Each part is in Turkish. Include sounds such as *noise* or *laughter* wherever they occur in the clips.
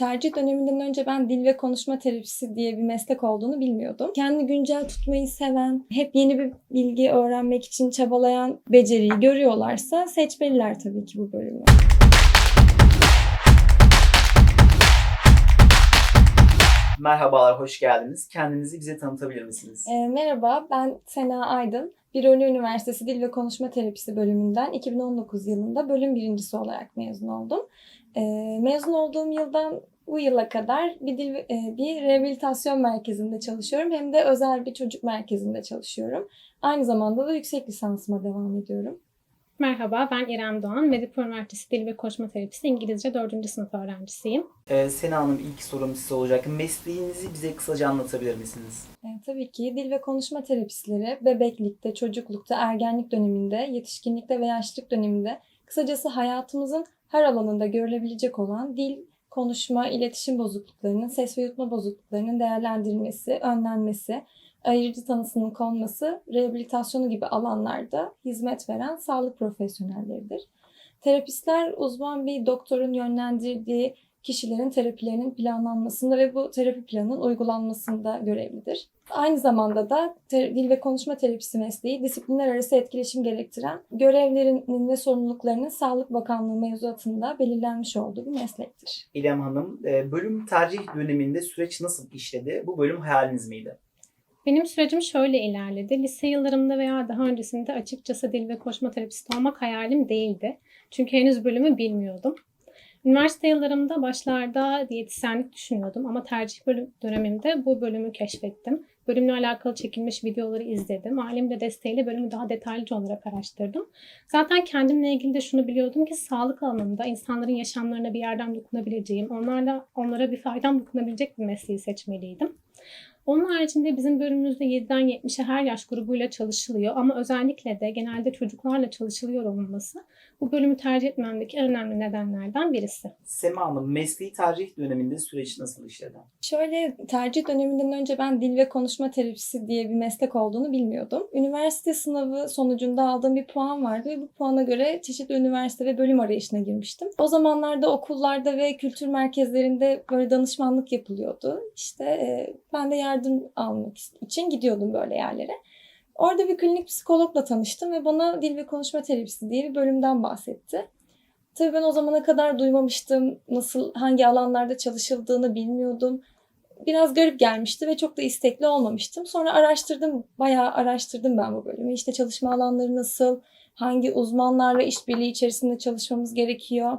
tercih döneminden önce ben dil ve konuşma terapisi diye bir meslek olduğunu bilmiyordum. Kendi güncel tutmayı seven, hep yeni bir bilgi öğrenmek için çabalayan beceriyi görüyorlarsa seçmeliler tabii ki bu bölümü. Merhabalar, hoş geldiniz. Kendinizi bize tanıtabilir misiniz? E, merhaba, ben Sena Aydın. Biroli Üniversitesi Dil ve Konuşma Terapisi bölümünden 2019 yılında bölüm birincisi olarak mezun oldum. E, mezun olduğum yıldan bu yıla kadar bir dil e, bir rehabilitasyon merkezinde çalışıyorum hem de özel bir çocuk merkezinde çalışıyorum. Aynı zamanda da yüksek lisansıma devam ediyorum. Merhaba, ben İrem Doğan. Medipol Üniversitesi Dil ve Konuşma Terapisi İngilizce 4. sınıf öğrencisiyim. Ee, Sena Hanım ilk sorum size olacak. Mesleğinizi bize kısaca anlatabilir misiniz? E, tabii ki dil ve konuşma terapistleri bebeklikte, çocuklukta, ergenlik döneminde, yetişkinlikte ve yaşlılık döneminde kısacası hayatımızın her alanında görülebilecek olan dil, konuşma, iletişim bozukluklarının, ses ve yutma bozukluklarının değerlendirilmesi, önlenmesi, ayırıcı tanısının konması, rehabilitasyonu gibi alanlarda hizmet veren sağlık profesyonelleridir. Terapistler uzman bir doktorun yönlendirdiği kişilerin terapilerinin planlanmasında ve bu terapi planının uygulanmasında görevlidir. Aynı zamanda da dil ve konuşma terapisi mesleği disiplinler arası etkileşim gerektiren görevlerinin ve sorumluluklarının Sağlık Bakanlığı mevzuatında belirlenmiş olduğu bir meslektir. İrem Hanım, e, bölüm tercih döneminde süreç nasıl işledi? Bu bölüm hayaliniz miydi? Benim sürecim şöyle ilerledi. Lise yıllarımda veya daha öncesinde açıkçası dil ve konuşma terapisti olmak hayalim değildi. Çünkü henüz bölümü bilmiyordum. Üniversite yıllarımda başlarda diyetisyenlik düşünüyordum ama tercih bölüm dönemimde bu bölümü keşfettim. Bölümle alakalı çekilmiş videoları izledim. Ailemin de desteğiyle bölümü daha detaylıca olarak araştırdım. Zaten kendimle ilgili de şunu biliyordum ki sağlık alanında insanların yaşamlarına bir yerden dokunabileceğim, onlarla onlara bir faydam dokunabilecek bir mesleği seçmeliydim. Onun haricinde bizim bölümümüzde 7'den 70'e her yaş grubuyla çalışılıyor ama özellikle de genelde çocuklarla çalışılıyor olması bu bölümü tercih etmemdeki en önemli nedenlerden birisi. Sema Hanım, mesleği tercih döneminde süreç nasıl işledi? Şöyle tercih döneminden önce ben dil ve konuşma terapisi diye bir meslek olduğunu bilmiyordum. Üniversite sınavı sonucunda aldığım bir puan vardı ve bu puana göre çeşitli üniversite ve bölüm arayışına girmiştim. O zamanlarda okullarda ve kültür merkezlerinde böyle danışmanlık yapılıyordu. İşte ben de yardım almak için gidiyordum böyle yerlere. Orada bir klinik psikologla tanıştım ve bana dil ve konuşma terapisi diye bir bölümden bahsetti. Tabii ben o zamana kadar duymamıştım. Nasıl, hangi alanlarda çalışıldığını bilmiyordum. Biraz garip gelmişti ve çok da istekli olmamıştım. Sonra araştırdım, bayağı araştırdım ben bu bölümü. İşte çalışma alanları nasıl, hangi uzmanlarla işbirliği içerisinde çalışmamız gerekiyor.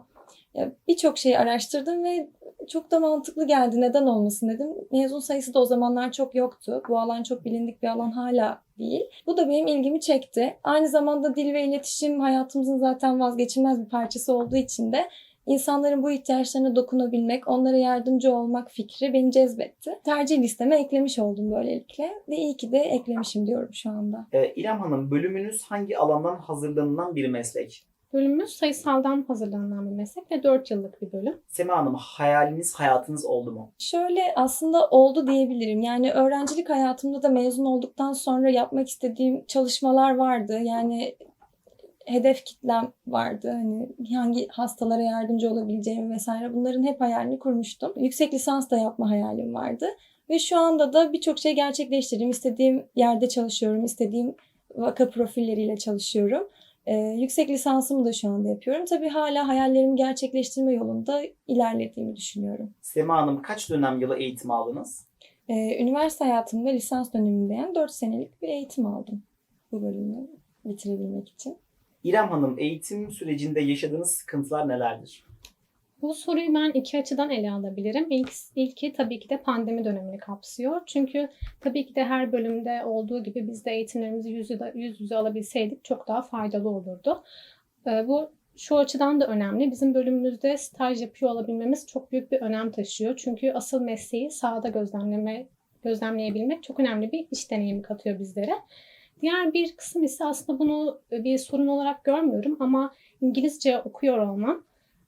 Birçok şeyi araştırdım ve çok da mantıklı geldi. Neden olmasın dedim. Mezun sayısı da o zamanlar çok yoktu. Bu alan çok bilindik bir alan hala değil. Bu da benim ilgimi çekti. Aynı zamanda dil ve iletişim hayatımızın zaten vazgeçilmez bir parçası olduğu için de insanların bu ihtiyaçlarına dokunabilmek, onlara yardımcı olmak fikri beni cezbetti. Tercih listeme eklemiş oldum böylelikle ve iyi ki de eklemişim diyorum şu anda. Ee, İrem Hanım, bölümünüz hangi alandan hazırlanılan bir meslek? Bölümümüz sayısaldan hazırlanan bir meslek ve 4 yıllık bir bölüm. Sema Hanım, hayaliniz, hayatınız oldu mu? Şöyle aslında oldu diyebilirim. Yani öğrencilik hayatımda da mezun olduktan sonra yapmak istediğim çalışmalar vardı. Yani hedef kitlem vardı. Hani hangi hastalara yardımcı olabileceğim vesaire bunların hep hayalini kurmuştum. Yüksek lisans da yapma hayalim vardı. Ve şu anda da birçok şey gerçekleştirdim. İstediğim yerde çalışıyorum. istediğim vaka profilleriyle çalışıyorum. Ee, yüksek lisansımı da şu anda yapıyorum. Tabii hala hayallerimi gerçekleştirme yolunda ilerlediğimi düşünüyorum. Sema Hanım, kaç dönem yılı eğitim aldınız? Ee, üniversite hayatımda lisans döneminde yani 4 senelik bir eğitim aldım bu bölümü bitirebilmek için. İrem Hanım, eğitim sürecinde yaşadığınız sıkıntılar nelerdir? Bu soruyu ben iki açıdan ele alabilirim. İlk, ilki tabii ki de pandemi dönemini kapsıyor. Çünkü tabii ki de her bölümde olduğu gibi biz de eğitimlerimizi yüz yüze, yüz yüze alabilseydik çok daha faydalı olurdu. Ee, bu şu açıdan da önemli. Bizim bölümümüzde staj yapıyor olabilmemiz çok büyük bir önem taşıyor. Çünkü asıl mesleği sahada gözlemleme, gözlemleyebilmek çok önemli bir iş deneyimi katıyor bizlere. Diğer bir kısım ise aslında bunu bir sorun olarak görmüyorum ama İngilizce okuyor olmam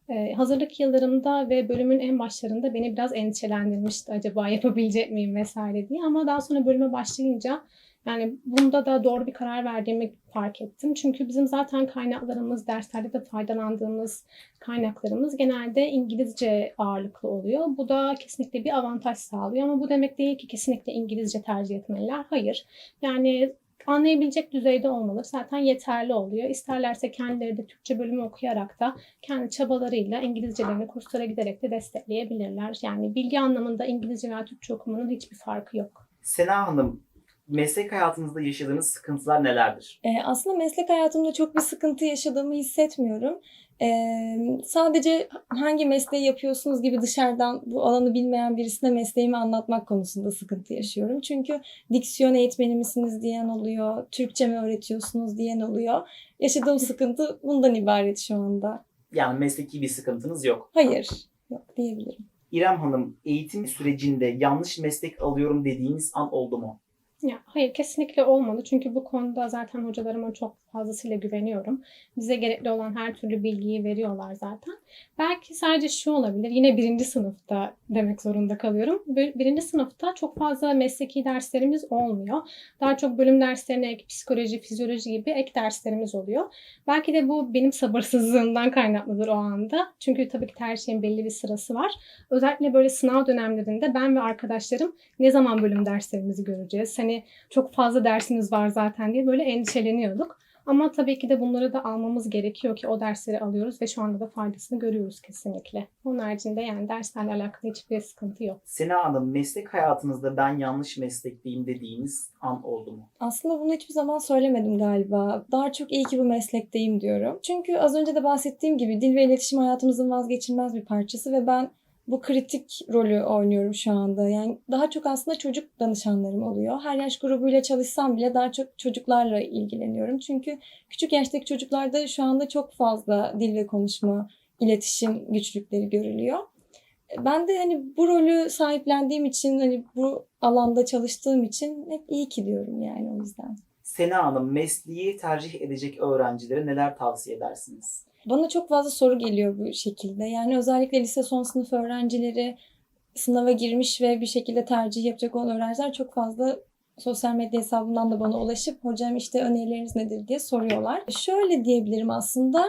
ee, hazırlık yıllarımda ve bölümün en başlarında beni biraz endişelendirmişti. Acaba yapabilecek miyim vesaire diye. Ama daha sonra bölüme başlayınca Yani bunda da doğru bir karar verdiğimi fark ettim. Çünkü bizim zaten kaynaklarımız, derslerde de faydalandığımız kaynaklarımız genelde İngilizce ağırlıklı oluyor. Bu da kesinlikle bir avantaj sağlıyor ama bu demek değil ki kesinlikle İngilizce tercih etmeliler. Hayır. Yani anlayabilecek düzeyde olmalı. Zaten yeterli oluyor. İsterlerse kendileri de Türkçe bölümü okuyarak da kendi çabalarıyla İngilizcelerini kurslara giderek de destekleyebilirler. Yani bilgi anlamında İngilizce veya Türkçe okumanın hiçbir farkı yok. Sena Hanım, meslek hayatınızda yaşadığınız sıkıntılar nelerdir? Ee, aslında meslek hayatımda çok bir sıkıntı yaşadığımı hissetmiyorum. Ee, sadece hangi mesleği yapıyorsunuz gibi dışarıdan bu alanı bilmeyen birisine mesleğimi anlatmak konusunda sıkıntı yaşıyorum. Çünkü diksiyon eğitmeni misiniz diyen oluyor, Türkçe mi öğretiyorsunuz diyen oluyor. Yaşadığım sıkıntı bundan ibaret şu anda. Yani mesleki bir sıkıntınız yok. Hayır, yok diyebilirim. İrem Hanım, eğitim sürecinde yanlış meslek alıyorum dediğiniz an oldu mu? Ya, hayır kesinlikle olmalı. Çünkü bu konuda zaten hocalarıma çok fazlasıyla güveniyorum. Bize gerekli olan her türlü bilgiyi veriyorlar zaten. Belki sadece şu olabilir. Yine birinci sınıfta demek zorunda kalıyorum. Bir- Birinci sınıfta çok fazla mesleki derslerimiz olmuyor. Daha çok bölüm derslerine ek psikoloji, fizyoloji gibi ek derslerimiz oluyor. Belki de bu benim sabırsızlığımdan kaynaklıdır o anda. Çünkü tabii ki her şeyin belli bir sırası var. Özellikle böyle sınav dönemlerinde ben ve arkadaşlarım ne zaman bölüm derslerimizi göreceğiz? Hani çok fazla dersimiz var zaten diye böyle endişeleniyorduk. Ama tabii ki de bunları da almamız gerekiyor ki o dersleri alıyoruz ve şu anda da faydasını görüyoruz kesinlikle. Onun haricinde yani derslerle alakalı hiçbir sıkıntı yok. Sena Hanım, meslek hayatınızda ben yanlış meslekteyim dediğiniz an oldu mu? Aslında bunu hiçbir zaman söylemedim galiba. Daha çok iyi ki bu meslekteyim diyorum. Çünkü az önce de bahsettiğim gibi dil ve iletişim hayatımızın vazgeçilmez bir parçası ve ben bu kritik rolü oynuyorum şu anda. Yani daha çok aslında çocuk danışanlarım oluyor. Her yaş grubuyla çalışsam bile daha çok çocuklarla ilgileniyorum. Çünkü küçük yaştaki çocuklarda şu anda çok fazla dil ve konuşma, iletişim güçlükleri görülüyor. Ben de hani bu rolü sahiplendiğim için, hani bu alanda çalıştığım için hep iyi ki diyorum yani o yüzden. Sena Hanım, mesleği tercih edecek öğrencilere neler tavsiye edersiniz? Bana çok fazla soru geliyor bu şekilde. Yani özellikle lise son sınıf öğrencileri sınava girmiş ve bir şekilde tercih yapacak olan öğrenciler çok fazla sosyal medya hesabından da bana ulaşıp hocam işte önerileriniz nedir diye soruyorlar. Şöyle diyebilirim aslında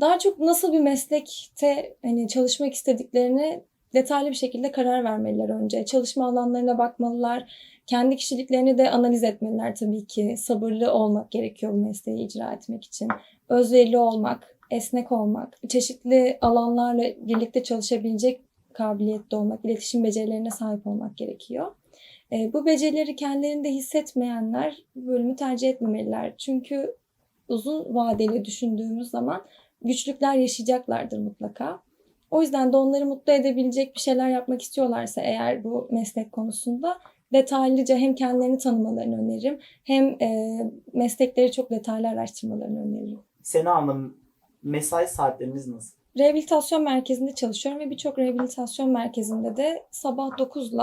daha çok nasıl bir meslekte hani çalışmak istediklerini detaylı bir şekilde karar vermeliler önce. Çalışma alanlarına bakmalılar. Kendi kişiliklerini de analiz etmeliler tabii ki. Sabırlı olmak gerekiyor bu mesleği icra etmek için özverili olmak, esnek olmak, çeşitli alanlarla birlikte çalışabilecek kabiliyette olmak, iletişim becerilerine sahip olmak gerekiyor. E, bu becerileri kendilerinde hissetmeyenler bölümü tercih etmemeliler. Çünkü uzun vadeli düşündüğümüz zaman güçlükler yaşayacaklardır mutlaka. O yüzden de onları mutlu edebilecek bir şeyler yapmak istiyorlarsa eğer bu meslek konusunda detaylıca hem kendilerini tanımalarını öneririm hem e, meslekleri çok detaylı araştırmalarını öneririm. Sena Hanım, mesai saatleriniz nasıl? Rehabilitasyon merkezinde çalışıyorum ve birçok rehabilitasyon merkezinde de sabah 9 ile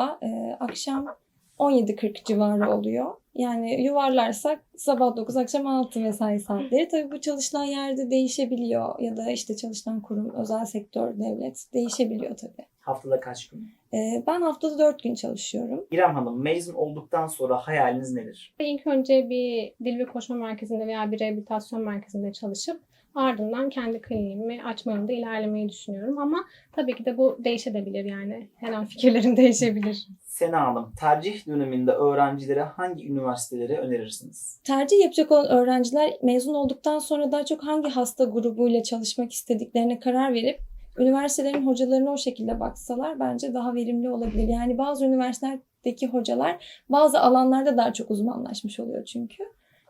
akşam 17.40 civarı oluyor. Yani yuvarlarsak sabah 9 akşam 6 mesai saatleri. Tabii bu çalışılan yerde değişebiliyor ya da işte çalışılan kurum, özel sektör, devlet değişebiliyor tabii. Haftada kaç gün? E, ben haftada 4 gün çalışıyorum. İrem Hanım, mezun olduktan sonra hayaliniz nedir? İlk önce bir dil ve koşma merkezinde veya bir rehabilitasyon merkezinde çalışıp ardından kendi kliniğimi açma yolunda ilerlemeyi düşünüyorum. Ama tabii ki de bu değişebilir yani. Her an fikirlerim *laughs* değişebilir. Sena Hanım, tercih döneminde öğrencilere hangi üniversiteleri önerirsiniz? Tercih yapacak olan öğrenciler mezun olduktan sonra daha çok hangi hasta grubuyla çalışmak istediklerine karar verip üniversitelerin hocalarına o şekilde baksalar bence daha verimli olabilir. Yani bazı üniversitelerdeki hocalar bazı alanlarda daha çok uzmanlaşmış oluyor çünkü.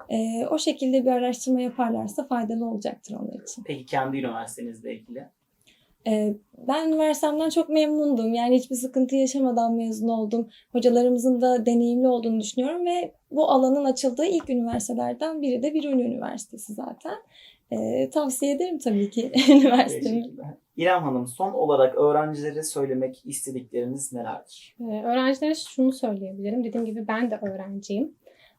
Ee, o şekilde bir araştırma yaparlarsa faydalı olacaktır onlar için. Peki kendi üniversitenizle ilgili? Ee, ben üniversitemden çok memnundum. Yani hiçbir sıkıntı yaşamadan mezun oldum. Hocalarımızın da deneyimli olduğunu düşünüyorum ve bu alanın açıldığı ilk üniversitelerden biri de Biruni Üniversitesi zaten. Ee, tavsiye ederim tabii ki *laughs* üniversitemi. İrem Hanım, son olarak öğrencilere söylemek istedikleriniz nelerdir? Ee, öğrencilere şunu söyleyebilirim. Dediğim gibi ben de öğrenciyim.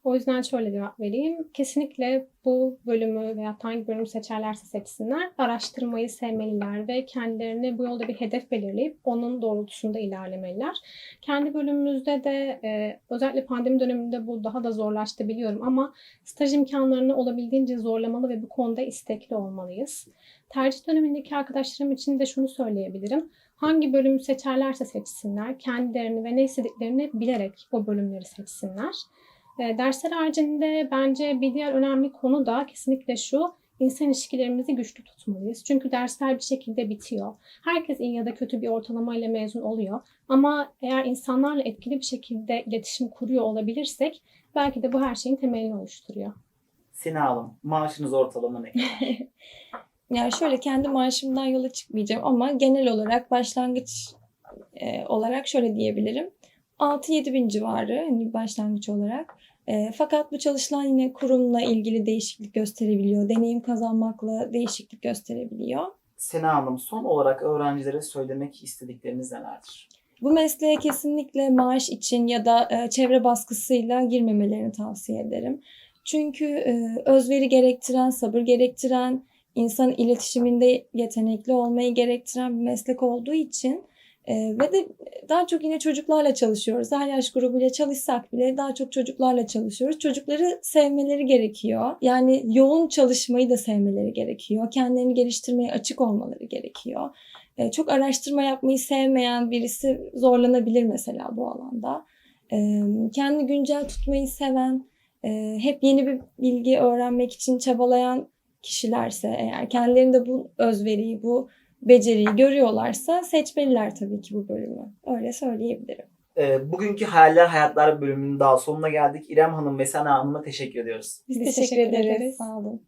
O yüzden şöyle cevap vereyim. Kesinlikle bu bölümü veya hangi bölümü seçerlerse seçsinler araştırmayı sevmeliler ve kendilerine bu yolda bir hedef belirleyip onun doğrultusunda ilerlemeliler. Kendi bölümümüzde de e, özellikle pandemi döneminde bu daha da zorlaştı biliyorum ama staj imkanlarını olabildiğince zorlamalı ve bu konuda istekli olmalıyız. Tercih dönemindeki arkadaşlarım için de şunu söyleyebilirim. Hangi bölümü seçerlerse seçsinler, kendilerini ve ne istediklerini bilerek o bölümleri seçsinler. E, dersler haricinde bence bir diğer önemli konu da kesinlikle şu, insan ilişkilerimizi güçlü tutmalıyız. Çünkü dersler bir şekilde bitiyor. Herkes iyi ya da kötü bir ortalamayla mezun oluyor. Ama eğer insanlarla etkili bir şekilde iletişim kuruyor olabilirsek belki de bu her şeyin temelini oluşturuyor. Sena Hanım, maaşınız ortalama ne *laughs* kadar? Yani şöyle kendi maaşımdan yola çıkmayacağım ama genel olarak başlangıç e, olarak şöyle diyebilirim. 6-7 bin civarı hani başlangıç olarak. E, fakat bu çalışılan yine kurumla ilgili değişiklik gösterebiliyor. Deneyim kazanmakla değişiklik gösterebiliyor. Sena Hanım, son olarak öğrencilere söylemek istedikleriniz nelerdir? Bu mesleğe kesinlikle maaş için ya da e, çevre baskısıyla girmemelerini tavsiye ederim. Çünkü e, özveri gerektiren, sabır gerektiren, insan iletişiminde yetenekli olmayı gerektiren bir meslek olduğu için e, ve de daha çok yine çocuklarla çalışıyoruz. Her yaş grubuyla çalışsak bile daha çok çocuklarla çalışıyoruz. Çocukları sevmeleri gerekiyor. Yani yoğun çalışmayı da sevmeleri gerekiyor. Kendilerini geliştirmeye açık olmaları gerekiyor. E, çok araştırma yapmayı sevmeyen birisi zorlanabilir mesela bu alanda. E, kendini güncel tutmayı seven, e, hep yeni bir bilgi öğrenmek için çabalayan kişilerse eğer kendilerinde bu özveriyi, bu beceriyi görüyorlarsa seçmeliler tabii ki bu bölümü. Öyle söyleyebilirim. Ee, bugünkü Hayaller Hayatlar bölümünün daha sonuna geldik. İrem Hanım ve Sena Hanım'a teşekkür ediyoruz. Biz, Biz teşekkür, teşekkür ederiz. ederiz. Sağ olun.